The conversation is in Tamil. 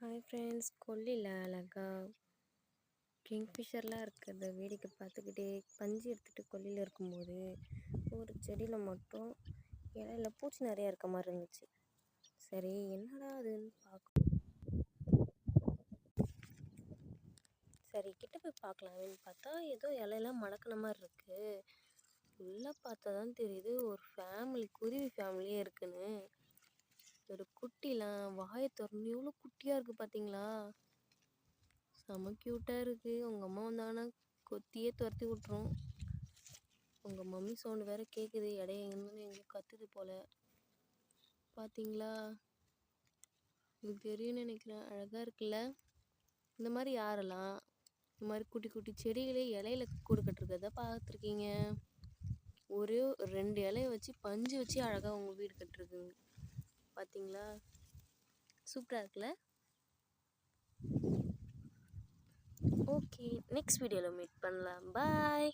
ஹாய் ஃப்ரெண்ட்ஸ் கொல்லியில் அழகா கிங்ஃபிஷர்லாம் இருக்கிறத வேடிக்கை பார்த்துக்கிட்டே பஞ்சு எடுத்துகிட்டு கொல்லியில் இருக்கும்போது ஒரு செடியில் மட்டும் இலையில பூச்சி நிறையா இருக்க மாதிரி இருந்துச்சு. சரி என்னடா அதுன்னு பார்க்க சரி கிட்ட போய் பார்க்கலாமேன்னு பார்த்தா ஏதோ இலையெல்லாம் மடக்கின மாதிரி இருக்குது உள்ளே பார்த்தா தான் தெரியுது ஒரு ஃபேமிலி குருவி ஃபேமிலியே இருக்குன்னு. ஒரு குட்டிலாம் வாயை திறந்து எவ்வளோ குட்டியாக இருக்குது பார்த்தீங்களா செம க்யூட்டாக இருக்குது உங்கள் அம்மா வந்தாங்கன்னா கொத்தியே துரத்தி விட்ரும் உங்கள் மம்மி சவுண்டு வேறு கேட்குது இடைய எங்கேருந்து எங்கேயோ கத்துது போல். பார்த்தீங்களா உங்களுக்கு தெரியும்னு நினைக்கிறேன். அழகாக இருக்குல்ல? இந்த மாதிரி யாரெல்லாம் இந்த மாதிரி குட்டி குட்டி செடிகளே இலையில கூடு கட்டுறத பார்த்துருக்கீங்க ஒரே ரெண்டு இலையை வச்சு பஞ்சு வச்சு அழகாக உங்கள் வீடு கட்டுருக்குங்க பார்த்தீங்களா சூப்பராக இருக்குல்ல? ஓகே நெக்ஸ்ட் வீடியோவில் மீட் பண்ணலாம். பாய்